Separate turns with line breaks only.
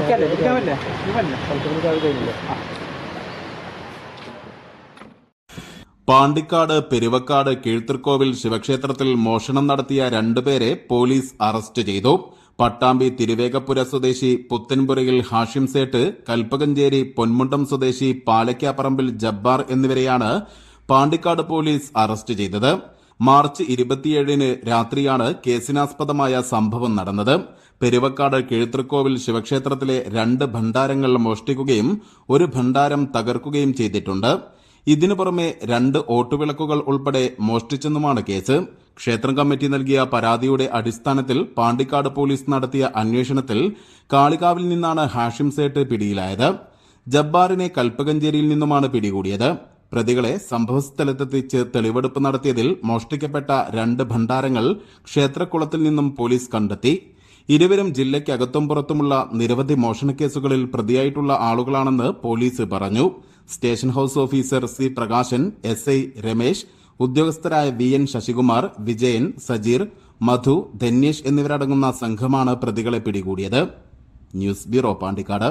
Okay അല്ലേ?
പാണ്ടിക്കാട് പെരുവക്കാട് കീഴ്ത്തിർക്കോവിൽ ശിവക്ഷേത്രത്തിൽ മോഷണം നടത്തിയ രണ്ടുപേരെ പോലീസ് അറസ്റ്റ് ചെയ്തു. പട്ടാമ്പി തിരുവേഗപ്പുര സ്വദേശി പുത്തൻപുരയിൽ ഹാഷിം സേട്ട് കൽപ്പകഞ്ചേരി പൊന്മുണ്ടം സ്വദേശി പാലക്കാപ്പറമ്പിൽ ജബ്ബാർ എന്നിവരെയാണ് പാണ്ടിക്കാട് പോലീസ് അറസ്റ്റ് ചെയ്തത്. മാർച്ച് ഇരുപത്തിയേഴിന് രാത്രിയാണ് കേസിനാസ്പദമായ സംഭവം നടന്നത്. പെരുവക്കാട് കിഴുത്തൃക്കോവിൽ ശിവക്ഷേത്രത്തിലെ രണ്ട് ഭണ്ഡാരങ്ങൾ മോഷ്ടിക്കുകയും ഒരു ഭണ്ഡാരം തകർക്കുകയും ചെയ്തിട്ടുണ്ട്. ഇതിനു പുറമെ രണ്ട് ഓട്ടുവിളക്കുകൾ ഉൾപ്പെടെ മോഷ്ടിച്ചെന്നുമാണ് കേസ്. ക്ഷേത്രം കമ്മിറ്റി നൽകിയ പരാതിയുടെ അടിസ്ഥാനത്തിൽ പാണ്ടിക്കാട് പോലീസ് നടത്തിയ അന്വേഷണത്തിൽ കാളികാവിൽ നിന്നാണ് ഹാഷിം സേട്ട് പിടിയിലായത്. ജബ്ബാറിനെ കൽപ്പകഞ്ചേരിയിൽ നിന്നുമാണ് പിടികൂടിയത്. പ്രതികളെ സംഭവസ്ഥലത്തെത്തിച്ച് തെളിവെടുപ്പ് നടത്തിയതിൽ മോഷ്ടിക്കപ്പെട്ട രണ്ട് ഭണ്ഡാരങ്ങൾ ക്ഷേത്രക്കുളത്തിൽ നിന്നും പോലീസ് കണ്ടെത്തി. ഇരുവരും ജില്ലയ്ക്കകത്തും പുറത്തുമുള്ള നിരവധി മോഷണക്കേസുകളിൽ പ്രതിയായിട്ടുള്ള ആളുകളാണെന്ന് പോലീസ് പറഞ്ഞു. Station house officer C Prakashan S I Ramesh ഉദ്യോഗസ്ഥരായ V N Sasikumar Vijayan Sajeer Madhu Dhanyesh എന്നിവരടങ്ങുന്ന സംഘമാണ് പ്രതികളെ പിടികൂടിയത്. News bureau Pandikkad.